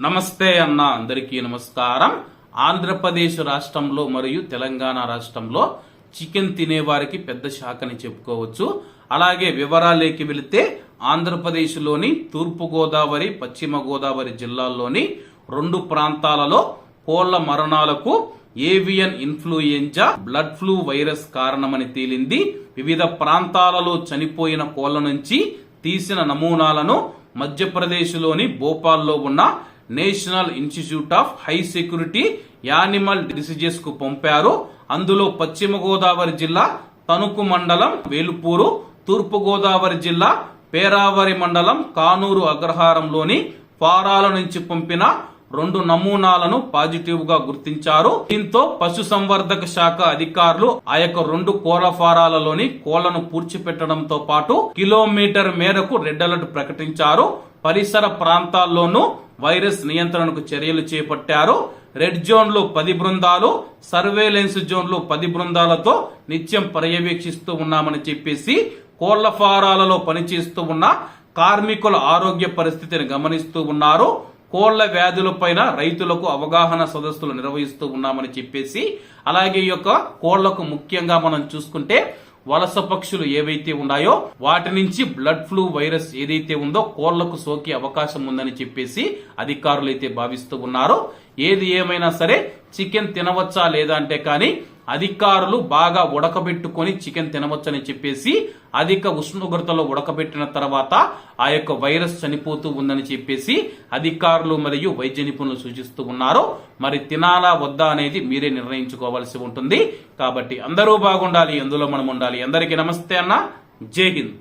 నమస్తే అన్న అందరికీ నమస్కారం. ఆంధ్రప్రదేశ్ రాష్ట్రంలో మరియు తెలంగాణ రాష్ట్రంలో చికెన్ తినేవారికి పెద్ద శాఖని చెప్పుకోవచ్చు. అలాగే వివరాలేకి వెళితే ఆంధ్రప్రదేశ్లోని తూర్పు గోదావరి పశ్చిమ గోదావరి జిల్లాల్లోని రెండు ప్రాంతాలలో కోళ్ళ మరణాలకు avian influenza blood flu virus కారణమని తేలింది. వివిధ ప్రాంతాలలో చనిపోయిన కోళ్ళ నుంచి తీసిన నమూనాలను మధ్యప్రదేశ్లోని భోపాల్లో ఉన్న National Institute of High Security Animal డిసీజెస్కు పంపారు. అందులో పశ్చిమ గోదావరి జిల్లా తణుకు మండలం వేలుపూరు తూర్పు గోదావరి జిల్లా పేరావరి మండలం కానూరు అగ్రహారంలోని ఫారాల నుంచి పంపిన రెండు నమూనాలను పాజిటివ్గా గుర్తించారు. దీంతో పశు సంవర్ధక శాఖ అధికారులు ఆ యొక్క రెండు కోళ్ళ ఫారాలలోని కోళ్ళను పూడ్చిపెట్టడంతో పాటు కిలోమీటర్ మేరకు రెడ్ అలర్ట్ ప్రకటించారు. పరిసర ప్రాంతాల్లోనూ వైరస్ నియంత్రణకు చర్యలు చేపట్టారు. రెడ్ జోన్లో పది బృందాలు సర్వేలెన్స్ జోన్లో పది బృందాలతో నిత్యం పర్యవేక్షిస్తూ ఉన్నామని చెప్పేసి కోళ్ళ ఫారాలలో పనిచేస్తూ ఉన్న కార్మికుల ఆరోగ్య పరిస్థితిని గమనిస్తూ ఉన్నారు. కోళ్ళ వ్యాధులపైన రైతులకు అవగాహన సదస్సులు నిర్వహిస్తూ ఉన్నామని చెప్పేసి అలాగే ఈ యొక్క కోళ్ళకు ముఖ్యంగా మనం చూసుకుంటే వలస పక్షులు ఏవైతే ఉన్నాయో వాటి నుంచి బ్లడ్ ఫ్లూ వైరస్ ఏదైతే ఉందో కోళ్ళకు సోకే అవకాశం ఉందని చెప్పేసి అధికారులు అయితే భావిస్తూ ఉన్నారు. ఏది ఏమైనా సరే చికెన్ తినవచ్చా లేదా అంటే కానీ అధికారులు బాగా ఉడకబెట్టుకొని చికెన్ తినవచ్చని చెప్పేసి అధిక ఉష్ణోగ్రతలో ఉడకబెట్టిన తర్వాత ఆ యొక్క వైరస్ చనిపోతూ ఉందని చెప్పేసి అధికారులు మరియు వైద్య నిపుణులు సూచిస్తూ ఉన్నారు. మరి తినాలా వద్దా అనేది మీరే నిర్ణయించుకోవాల్సి ఉంటుంది. కాబట్టి అందరూ బాగుండాలి ఎందులో మనం ఉండాలి. అందరికీ నమస్తే అన్న. జై హింద్.